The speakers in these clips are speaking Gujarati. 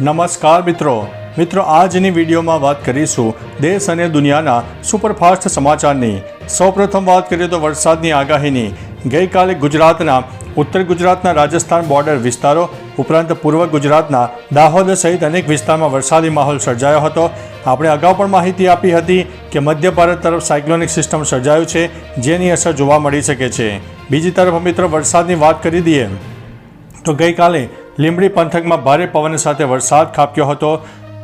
નમસ્કાર મિત્રો. મિત્રો, આજની વિડીયોમાં વાત કરીશું દેશ અને દુનિયાના સુપરફાસ્ટ સમાચારની. સૌપ્રથમ વાત કરીએ તો વરસાદની આગાહીની. ગઈકાલે ગુજરાતના, ઉત્તર ગુજરાતના રાજસ્થાન બોર્ડર વિસ્તારો, ઉપરાંત પૂર્વ ગુજરાતના દાહોદ સહિત અનેક વિસ્તારમાં વરસાદી માહોલ સર્જાયો હતો. આપણે અગાઉ પણ માહિતી આપી હતી કે મધ્ય ભારત તરફ સાયક્લોનિક સિસ્ટમ સર્જાયું છે, જેની અસર જોવા મળી શકે છે. બીજી તરફ મિત્રો, વરસાદની વાત કરી દઈએ તો ગઈકાલે લીંબડી પંથકમાં ભારે પવન સાથે વરસાદ ખાબક્યો હતો.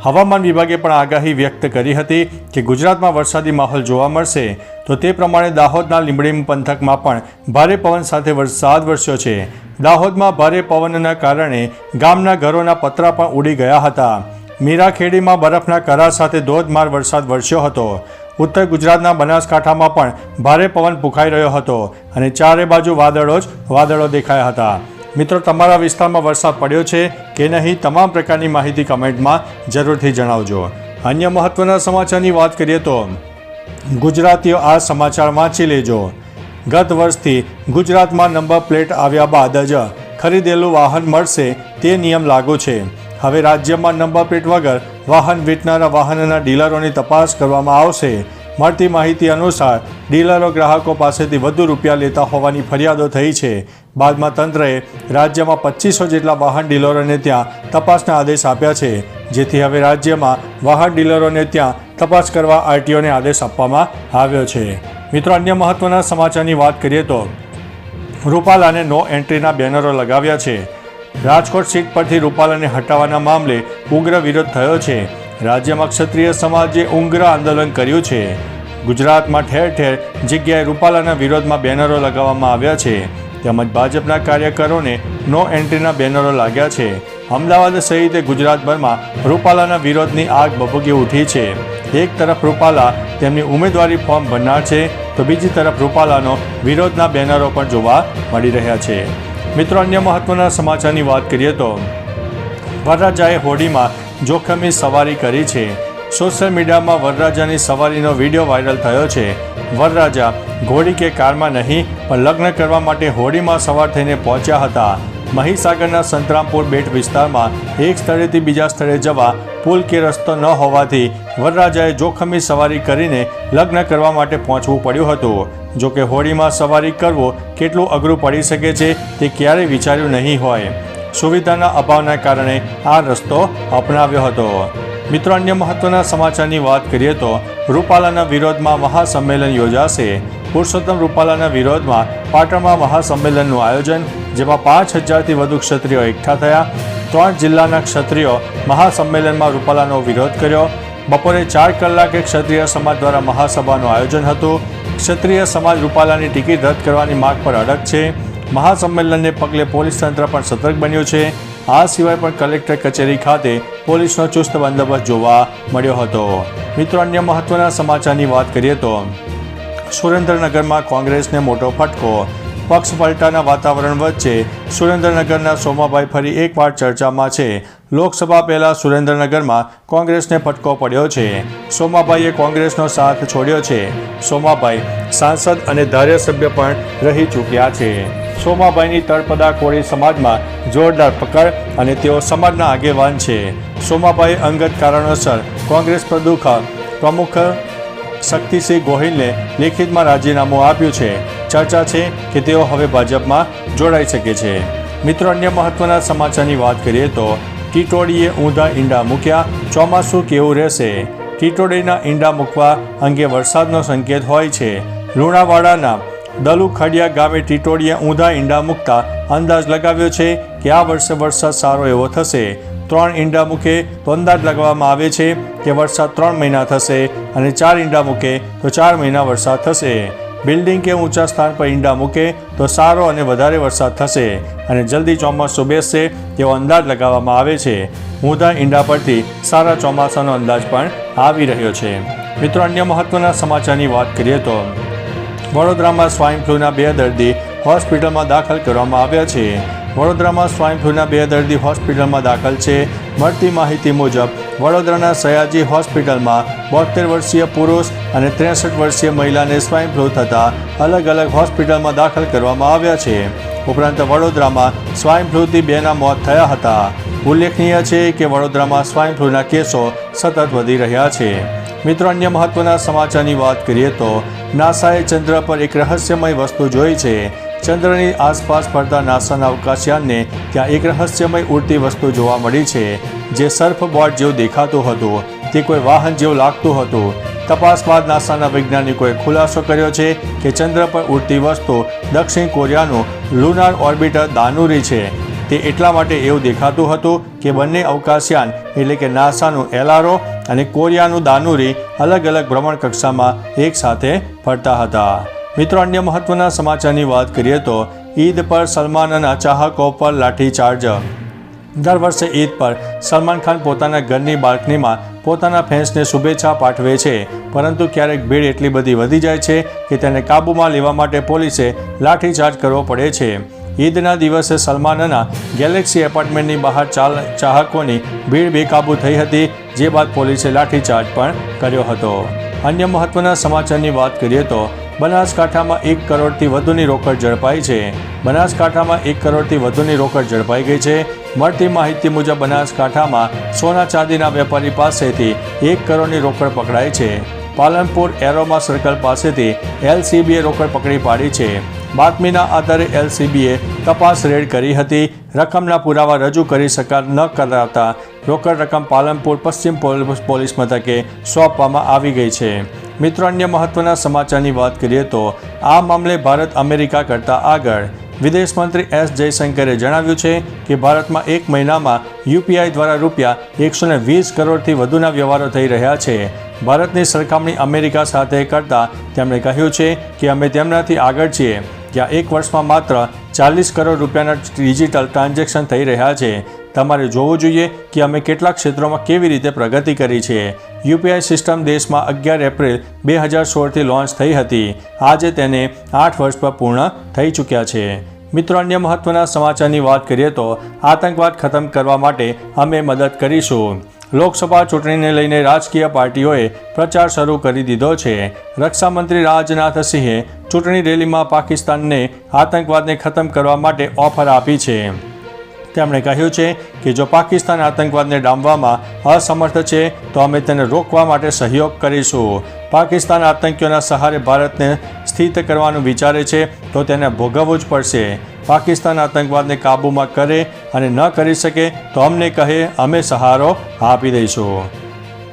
હવામાન વિભાગે પણ આગાહી વ્યક્ત કરી હતી કે ગુજરાતમાં વરસાદી માહોલ જોવા મળશે. તો તે પ્રમાણે દાહોદના લીંબડી પંથકમાં પણ ભારે પવન સાથે વરસાદ વરસ્યો છે. દાહોદમાં ભારે પવનના કારણે ગામના ઘરોના પતરા પણ ઉડી ગયા હતા. મીરાખેડીમાં બરફના કરા સાથે ધોધમાર વરસાદ વરસ્યો હતો. ઉત્તર ગુજરાતના બનાસકાંઠામાં પણ ભારે પવન ફૂંકાઈ રહ્યો હતો અને ચારે બાજુ વાદળો જ વાદળો દેખાયા હતા. મિત્રો, તમારા વિસ્તારમાં વરસાદ પડ્યો છે કે નહીં, તમામ પ્રકારની માહિતી કમેન્ટમાં જરૂરથી જણાવજો. અન્ય મહત્વના સમાચારની વાત કરીએ તો, ગુજરાતીઓ આ સમાચાર વાંચી લેજો. ગત વર્ષથી ગુજરાતમાં નંબર પ્લેટ આવ્યા બાદ જ ખરીદેલું વાહન મળશે તે નિયમ લાગુ છે. હવે રાજ્યમાં નંબર પ્લેટ વગર વાહન વેચનારા વાહનના ડીલરોની તપાસ કરવામાં આવશે. મળતી માહિતી અનુસાર ડીલરો ગ્રાહકો પાસેથી વધુ રૂપિયા લેતા હોવાની ફરિયાદો થઈ છે. બાદમાં તંત્રએ રાજ્યમાં પચીસો જેટલા વાહન ડીલરોને ત્યાં તપાસના આદેશ આપ્યા છે. જેથી હવે રાજ્યમાં વાહન ડીલરોને ત્યાં તપાસ કરવા આરટીઓને આદેશ આપવામાં આવ્યો છે. મિત્રો, અન્ય મહત્વના સમાચારની વાત કરીએ તો રૂપાલાને નો એન્ટ્રીના બેનરો લગાવ્યા છે. રાજકોટ સીટ પરથી રૂપાલાને હટાવવાના મામલે ઉગ્ર વિરોધ થયો છે. રાજ્યમાં ક્ષત્રિય સમાજે ઉંગ્ર આંદોલન કર્યું છે. ગુજરાતમાં ઠેર ઠેર જગ્યાએ રૂપાલાના વિરોધમાં બેનરો લગાવવામાં આવ્યા છે. તેમજ ભાજપના કાર્યકરોને નો એન્ટ્રીના બેનરો લાગ્યા છે. અમદાવાદ સહિત ગુજરાતભરમાં રૂપાલાના વિરોધની આગ ભભૂકી ઉઠી છે. એક તરફ રૂપાલા તેમની ઉમેદવારી ફોર્મ ભરનાર છે, તો બીજી તરફ રૂપાલાનો વિરોધના બેનરો પણ જોવા મળી રહ્યા છે. મિત્રો, અન્ય મહત્વના સમાચારની વાત કરીએ તો વરરાજાએ હોડીમાં જોખમી સવારી કરી છે. સોશિયલ મીડિયામાં વરરાજાની સવારીનો વીડિયો વાયરલ થયો છે. વરરાજા ઘોડી કે કારમાં નહીં, પણ લગ્ન કરવા માટે હોડીમાં સવાર થઈને પહોંચ્યા હતા. મહીસાગરના સંતરામપુર બેટ વિસ્તારમાં એક સ્થળેથી બીજા સ્થળે જવા પુલ કે રસ્તો ન હોવાથી વરરાજાએ જોખમી સવારી કરીને લગ્ન કરવા માટે પહોંચવું પડ્યું હતું. જોકે હોડીમાં સવારી કરવો કેટલું અઘરું પડી શકે છે તે ક્યારેય વિચાર્યું નહીં હોય. સુવિધાના અભાવના કારણે આ રસ્તો અપનાવ્યો હતો. મિત્રો, અન્ય મહત્વના સમાચારની વાત કરીએ તો રૂપાલાના વિરોધમાં મહાસંમેલન યોજાશે. પુરુષોત્તમ રૂપાલાના વિરોધમાં પાટણમાં મહાસંમેલનનું આયોજન, જેમાં પાંચ હજારથી વધુ ક્ષત્રિયો એકઠા થયા. ત્રણ જિલ્લાના ક્ષત્રિયો મહાસંમેલનમાં રૂપાલાનો વિરોધ કર્યો. બપોરે ચાર કલાકે ક્ષત્રિય સમાજ દ્વારા મહાસભાનું આયોજન હતું. ક્ષત્રિય સમાજ રૂપાલાની ટિકિટ રદ કરવાની માગ પર અડગ છે. મહાસંમેલનને પગલે પોલીસ તંત્ર પણ સતર્ક બન્યું છે. આ સિવાય પણ કલેક્ટર કચેરી ખાતે પોલીસનો ચુસ્ત બંદોબસ્ત જોવા મળ્યો હતો. મિત્રો, અન્ય મહત્વના સમાચારની વાત કરીએ તો સુરેન્દ્રનગરમાં કોંગ્રેસને મોટો ફટકો. પક્ષ પલટાના વાતાવરણ વચ્ચે સુરેન્દ્રનગરના સોમાભાઈ ફરી એકવાર ચર્ચામાં છે. લોકસભા પહેલા સુરેન્દ્રનગરમાં કોંગ્રેસને ફટકો પડ્યો છે. સોમાભાઈએ કોંગ્રેસનો સાથ છોડ્યો છે. સોમાભાઈ સાંસદ અને ધારાસભ્ય પણ રહી ચૂક્યા છે. સોમાભાઈની તળપદા કોળી સમાજમાં જોરદાર પકડ અને તેઓ સમાજના આગેવાન છે. સોમાભાઈ અંગત કારણોસર કોંગ્રેસ પ્રદુખ પ્રમુખ શક્તિસિંહ ગોહિલને લેખિતમાં રાજીનામું આપ્યું છે. ચર્ચા છે કે તેઓ હવે ભાજપમાં જોડાઈ શકે છે. મિત્રો, અન્ય મહત્વના સમાચારની વાત કરીએ તો ટીટોડીએ ઊંધા ઈંડા મૂક્યા. ચોમાસું કેવું રહેશે? ટીટોડીના ઈંડા મૂકવા અંગે વરસાદનો સંકેત હોય છે. લુણાવાડાના દલુખડિયા ગામે ટીટોડીએ ઊંધા ઈંડા મૂકતા અંદાજ લગાવ્યો છે કે આ વર્ષે વરસાદ સારો એવો થશે. ત્રણ ઈંડા મૂકે તો અંદાજ લગાવવામાં આવે છે કે વરસાદ ત્રણ મહિના થશે અને ચાર ઈંડા મૂકે તો ચાર મહિના વરસાદ થશે. બિલ્ડિંગ કે ઊંચા સ્થાન પર ઈંડા મૂકે તો સારો અને વધારે વરસાદ થશે અને જલ્દી ચોમાસું બેસશે તેવો અંદાજ લગાવવામાં આવે છે. ઊંધા ઈંડા પરથી સારા ચોમાસાનો અંદાજ પણ આવી રહ્યો છે. મિત્રો, અન્ય મહત્વના સમાચારની વાત કરીએ તો વડોદરામાં સ્વાઇન ફ્લૂના બે દર્દી હોસ્પિટલમાં દાખલ કરવામાં આવ્યા છે. વડોદરામાં સ્વાઇન ફ્લૂના બે દર્દી હોસ્પિટલમાં દાખલ છે. મળતી માહિતી મુજબ, વડોદરાના સયાજી હોસ્પિટલમાં બોતેર વર્ષીય પુરુષ અને ત્રેસઠ વર્ષીય મહિલાને સ્વાઇન ફ્લૂ થતાં અલગ અલગ હોસ્પિટલમાં દાખલ કરવામાં આવ્યા છે. ઉપરાંત વડોદરામાં સ્વાઇન ફ્લૂથી બેના મોત થયા હતા. ઉલ્લેખનીય છે કે વડોદરામાં સ્વાઇન ફ્લૂના કેસો સતત વધી રહ્યા છે. મિત્રો, અન્ય મહત્વના સમાચારની વાત કરીએ તો નાસાએ ચંદ્ર પર એક રહસ્યમય વસ્તુ જોઈ છે. ચંદ્રની આસપાસ ફરતા નાસાના અવકાશયાનને ત્યાં એક રહસ્યમય ઉડતી વસ્તુ જોવા મળી છે, જે સર્ફ બોટ જેવું દેખાતું હતું. તે કોઈ વાહન જેવું લાગતું હતું. તપાસ બાદ નાસાના વૈજ્ઞાનિકોએ ખુલાસો કર્યો છે કે ચંદ્ર પર ઉડતી વસ્તુ દક્ષિણ કોરિયાનું લુનાર ઓર્બિટર દાનુરી છે. તે એટલા માટે એવું દેખાતું હતું કે બંને અવકાશયાન, એટલે કે નાસાનું એલઆરઓ અને કોરિયાનું દાનુરી અલગ અલગ ભ્રમણ કક્ષામાં એકસાથે ફરતા હતા. મિત્રો, અન્ય મહત્વના સમાચારની વાત કરીએ તો ઈદ પર સલમાનના ચાહકો પર લાઠીચાર્જ. દર વર્ષે ઈદ પર સલમાન ખાન પોતાના ઘરની બાલ્કનીમાં પોતાના ફેન્સને શુભેચ્છા પાઠવે છે. પરંતુ ક્યારેક ભીડ એટલી બધી વધી જાય છે કે તેને કાબૂમાં લેવા માટે પોલીસે લાઠીચાર્જ કરવો પડે છે. ઈદના દિવસે સલમાનના ગેલેક્સી એપાર્ટમેન્ટની બહાર ચાહકોની ભીડ બેકાબૂ થઈ હતી, જે બાદ પોલીસે લાઠીચાર્જ પણ કર્યો હતો. અન્ય મહત્વના સમાચારની વાત કરીએ તો, બનાસકાંઠામાં એક કરોડથી વધુની રોકડ ઝડપાઈ છે. બનાસકાંઠામાં એક કરોડથી વધુની રોકડ ઝડપાઈ ગઈ છે. મળતી માહિતી મુજબ બનાસકાંઠામાં સોના ચાંદીના વેપારી પાસેથી એક કરોડની રોકડ પકડાઈ છે. પાલનપુર એરોમા સર્કલ પાસેથી એલસીબીએ રોકડ પકડી પાડી છે. બાતમીના આધારે એલસીબીએ તપાસ રેડ કરી હતી. રકમના પુરાવા રજૂ કરી શકા ન કરાતા રોકડ રકમ પાલનપુર પશ્ચિમ પોલીસ મથકે સોંપવામાં આવી ગઈ છે. મિત્રો, અન્ય મહત્વના સમાચારની વાત કરીએ તો આ મામલે ભારત અમેરિકા કરતાં આગળ. વિદેશ મંત્રી એસ જયશંકરે જણાવ્યું છે કે ભારતમાં એક મહિનામાં યુપીઆઈ દ્વારા રૂપિયા એકસો વીસ કરોડથી વધુના વ્યવહારો થઈ રહ્યા છે. ભારતની સરખામણી અમેરિકા સાથે કરતાં તેમણે કહ્યું છે કે અમે તેમનાથી આગળ છીએ જ્યાં એક વર્ષમાં માત્ર ચાલીસ કરોડ રૂપિયાના ડિજિટલ ટ્રાન્ઝેક્શન થઈ રહ્યા છે. તમારે જોવું જોઈએ કે અમે કેટલાક ક્ષેત્રોમાં કેવી રીતે પ્રગતિ કરી છે. યુપીઆઈ સિસ્ટમ દેશમાં અગિયાર એપ્રિલ બે હજાર સોળથી લોન્ચ થઈ હતી. આજે તેને આઠ વર્ષ પર પૂર્ણ થઈ ચૂક્યા છે. મિત્રો, અન્ય મહત્વના સમાચારની વાત કરીએ તો આતંકવાદ ખતમ કરવા માટે અમે મદદ કરીશું. લોકસભા ચૂંટણીને લઈને રાજકીય પાર્ટીઓએ પ્રચાર શરૂ કરી દીધો છે. રક્ષામંત્રી રાજનાથ સિંહે ચૂંટણી રેલીમાં પાકિસ્તાનને આતંકવાદને ખતમ કરવા માટે ઓફર આપી છે. તેમણે કહ્યું છે કે જો પાકિસ્તાન આતંકવાદને ડામવામાં અસમર્થ છે, તો અમે તેને રોકવા માટે સહયોગ કરીશું. પાકિસ્તાન આતંકીઓના સહારે ભારતને સ્થિત કરવાનું વિચારે છે, તો તેને ભોગવવું જ પડશે. પાકિસ્તાન આતંકવાદને કાબૂમાં કરે અને ન કરી શકે તો અમને કહે, અમે સહારો આપી દઈશું.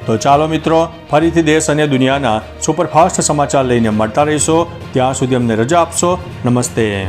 તો ચાલો મિત્રો, ફરીથી દેશ અને દુનિયાના સુપરફાસ્ટ સમાચાર લઈને મળતા રહીશો. ત્યાં સુધી અમને રજા આપશો. નમસ્તે.